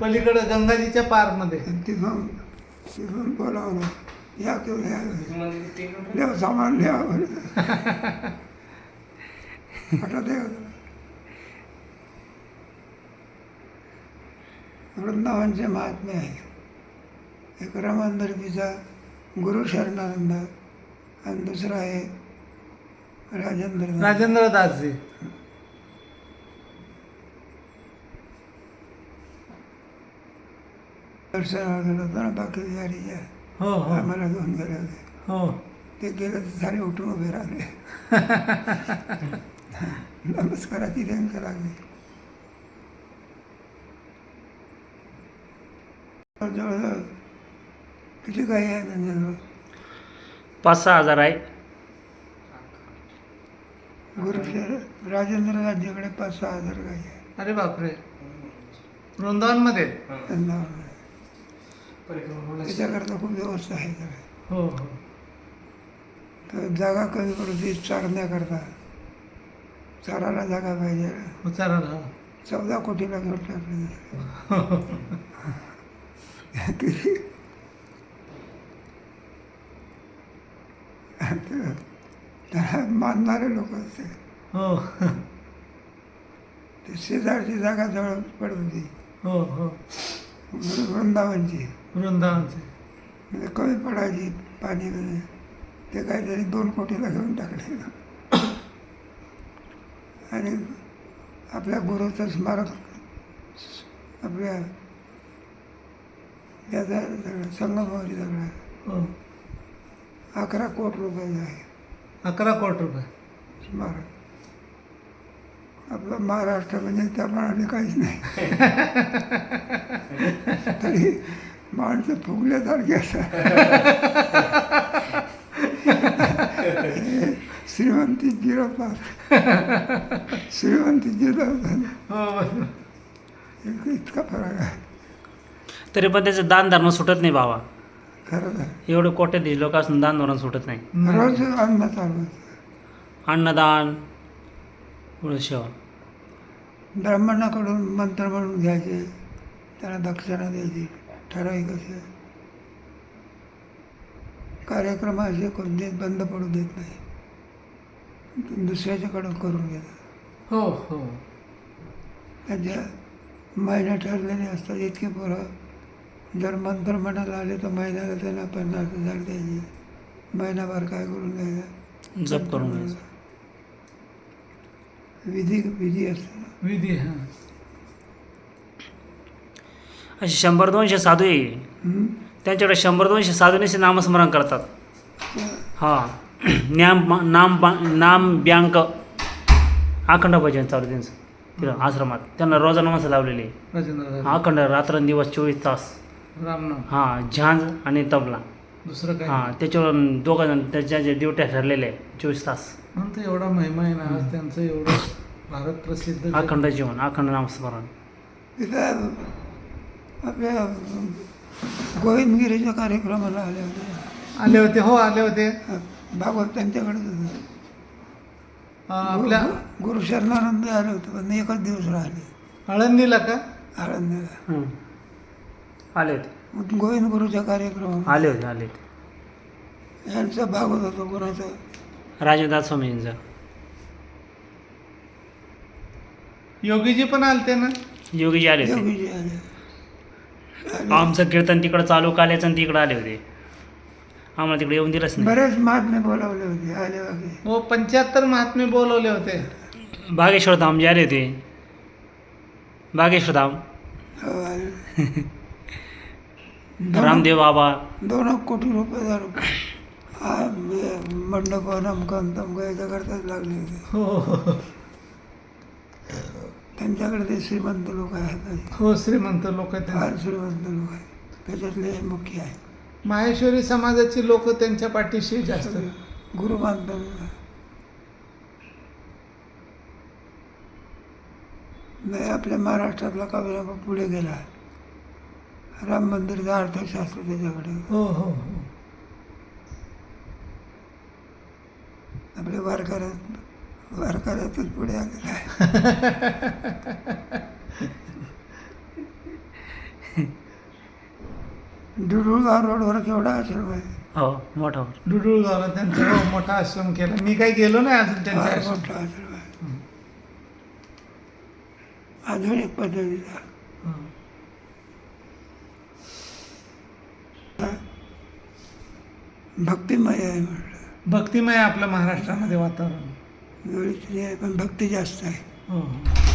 पलीकडं गंगाजीच्या पारमध्ये. तिथून तिथून बोलावलं या किंवा लिहा सामान लिहा का तुला? वृंदावनचे महात्मे आहे एक रमण दर्बीचा गुरु शरणानंद आणि दुसरा आहे राजेंद्र दास. राजेंद्र दासजी दर्शनाला गेलो होतो ना बाकी हो हो. आम्हाला घेऊन गेले होते. हो. ते गेले तर सारे उठून उभे राहिले. नमस्काराची रँक लागली. जवळजवळ किती काही आहे त्यांच्याजवळ? पाच सहा हजार आहे. गुरुशर राजेंद्र राज्याकडे पाच सहा हजार काही आहे अरे बापरे. वृंदावनमध्ये? त्यांना त्याच्याकरता खूप व्यवस्था आहे सगळ्या. हो हो. तर जागा कमी पडते चारण्याकरता चाराला जागा पाहिजे. उचाराला चौदा कोटीला घेऊन टाकले. किती त्याला मानणारे लोक असते. हो. ते शेजारची जागा जवळ पडत होती. हो हो. वृंदावनची. वृंदावनचे. म्हणजे कमी पडायची पाणी. ते काहीतरी दोन कोटीला घेऊन टाकले. आणि आपल्या गुरुचं स्मारक आपल्या याचा सगळं संगमवारी सगळं. हो. अकरा कोट रुपयाचं आहे अकरा कोटी रुपये. स्मारक आपलं महाराष्ट्र म्हणजे त्याप्रमाणे काहीच नाही. तरी माणसं फुगल्यासारखी असतात. श्रीमंती जिरवतात श्रीमंती जिरवतात हो. इतका- फरक आहे. तरी पण त्याचं दान धरणं सुटत नाही बाबा. खरंच आहे एवढे कोट्याधीश लोक असून दान धरण सुटत नाही. रोज अन्न चालू अन्नदान सेवा ब्राह्मणाकडून मंत्र म्हणून घ्यायचे त्यांना दक्षिणा द्यायची ठराविक असे. कार्यक्रम असे कोणते बंद पडू देत नाही. दुसऱ्याच्याकडून करून घेतात. हो हो. त्यांच्या महिने ठरलेले असतात इतके पोरं. जर मंत्र म्हणायला आले तर महिन्याला त्यांना पन्नास हजार द्यायचे. महिनाभर काय करून द्यायचं? जप करून घ्यायचं. विधी विधी असतो. विधी हा. असे शंभर दोनशे साधू आहे? त्यांच्याकडे शंभर दोनशे साधूनेचे नामस्मरण करतात. हां. नाम नाम नाम बँक अखंड भजन चालू त्यांचं. तिथं आश्रमात. त्यांना रोजा नमस्कार लावलेले अखंड रात्रंदिवस चोवीस तास. हां झांज आणि तबला. दुसरं काय? हां त्याच्यावर दोघं जण त्याच्या ड्युट्या ठरलेल्या आहे चोवीस तास. म्हणतो एवढा महिमा आहे ना आज त्यांचं एवढं भारत प्रसिद्ध अखंड जीवन अखंड नामस्मरण. तिथं आपल्या गोविंदगिरीच्या कार्यक्रमाला आले होते. आले होते हो आले होते. भागवत अं, आपल्या गुरु- गुरु शरणानंद आले होते पण एकच दिवस राहिले. आळंदीला का? आळंदीला. हं. आले होते. मग गोविंद गुरुच्या कार्यक्रमाला. आले होते आले होते. यांचा भागवत होतो कोणाचा? राजदास स्वामींचा योगीजी पण आलते ना? योगीजी आले होते. योगीजी आले. आमचं कीर्तन तिकडं चालू काल्याचं आणि तिकडं आले होते. आम्हाला तिकडे येऊन दिलंच नाही. बरेच महात्मे बोलावले होते आले वगैरे हो पंच्याहत्तर महात्मे बोलवले होते. बागेश्वर धाम जे आले होते. बागेश्वर धाम. हो, आले. दोन- रामदेव बाबा. दोन कोटी रुपये मंडप नमकं तमकं याच्याकरताच लागले होते. हो. त्यांच्याकडे ते श्रीमंत लोक आहेत. हो श्रीमंत लोक आहेत फार श्रीमंत लोक आहेत. त्याच्यातले हे मुख्य आहे. माहेश्वरी समाजाची लोक त्यांच्या पाठीशी जास्त गुरु मानतात. नाही आपल्या महाराष्ट्रातला काव्या पुढे गेला. राम मंदिरचं अर्थशास्त्र त्याच्याकडे. हो हो हो. वारकऱ्यात वारकऱ्यातच पुढे आलेला आहे. डुडुळगाव रोडवर केवढा आश्रम आहे? हो मोठा डुडुळ गावात त्यांचा मोठा आश्रम केला. मी काही गेलो नाही अजून त्यांचा मोठा आश्रम आहे. आधुनिक पद्धतीचा. भक्तिमय आहे म्हटलं. भक्तिमय आपलं महाराष्ट्रामध्ये वातावरण. आहे पण भक्ती जास्त आहे. हो हो.